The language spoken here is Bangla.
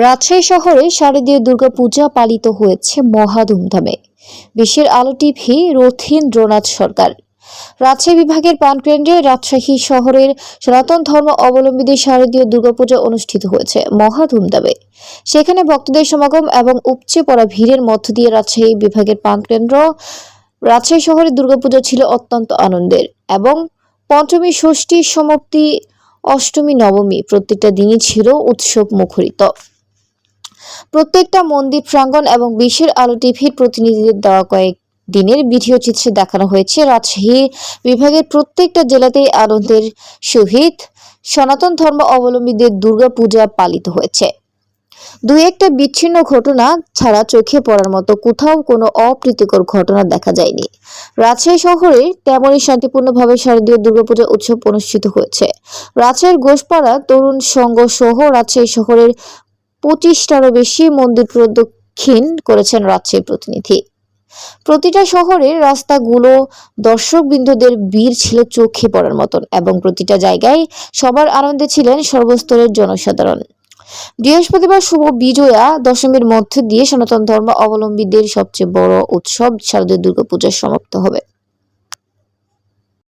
রাজশাহী শহরে শারদীয় দুর্গাপূজা পালিত হয়েছে মহা ধুমধামে। বিশ্বের আলো টিভি রথীন্দ্রনাথ সরকার। রাজশাহী বিভাগের প্রাণকেন্দ্রে রাজশাহী শহরের সনাতন ধর্ম অবলম্বীদের শারদীয় দুর্গাপূজা অনুষ্ঠিত হয়েছে মহা ধুমধামে। সেখানে ভক্তদের সমাগম এবং উপচে পড়া ভিড়ের মধ্য দিয়ে রাজশাহী বিভাগের প্রাণকেন্দ্র রাজশাহী শহরের দুর্গাপূজা ছিল অত্যন্ত আনন্দের এবং পঞ্চমী ষষ্ঠী, সমাপ্তি, অষ্টমী, নবমী প্রত্যেকটা দিনই ছিল উৎসব মুখরিত। প্রত্যেকটা মন্দির প্রাঙ্গণ এবং বিশ্বের আলো টিভির প্রতিনিধিদের দেওয়া কয়েক দিনের ভিডিও চিত্রে দেখানো হয়েছে। রাজশাহী বিভাগের প্রত্যেকটা জেলাতেই আনন্দের সহিত সনাতন ধর্ম অবলম্বীদের দুর্গা পূজা পালিত হয়েছে। দুই একটা বিচ্ছিন্ন ঘটনা ছাড়া চোখে পড়ার মতো কোথাও কোনো অপ্রীতিকর ঘটনা দেখা যায়নি। রাজশাহী শহরে তেমনই শান্তিপূর্ণভাবে শারদীয় দুর্গাপূজা উৎসব অনুষ্ঠিত হয়েছে। রাজশাহীর ঘোষপাড়া তরুণ সংঘ সহ রাজশাহী শহরের পঁচিশটারও বেশি মন্দির প্রদক্ষিণ করেছেন রাজশাহী প্রতিনিধি। প্রতিটা শহরের রাস্তাগুলো দর্শকবৃন্দদের ভিড় ছিল চোখে পড়ার মতন এবং প্রতিটা জায়গায় সবার আনন্দে ছিলেন সর্বস্তরের জনসাধারণ। বৃহস্পতিবার শুভ বিজয়া দশমীর মধ্য দিয়ে সনাতন ধর্ম অবলম্বীদের সবচেয়ে বড় উৎসব শারদীয় দুর্গাপূজা সমাপ্ত হবে।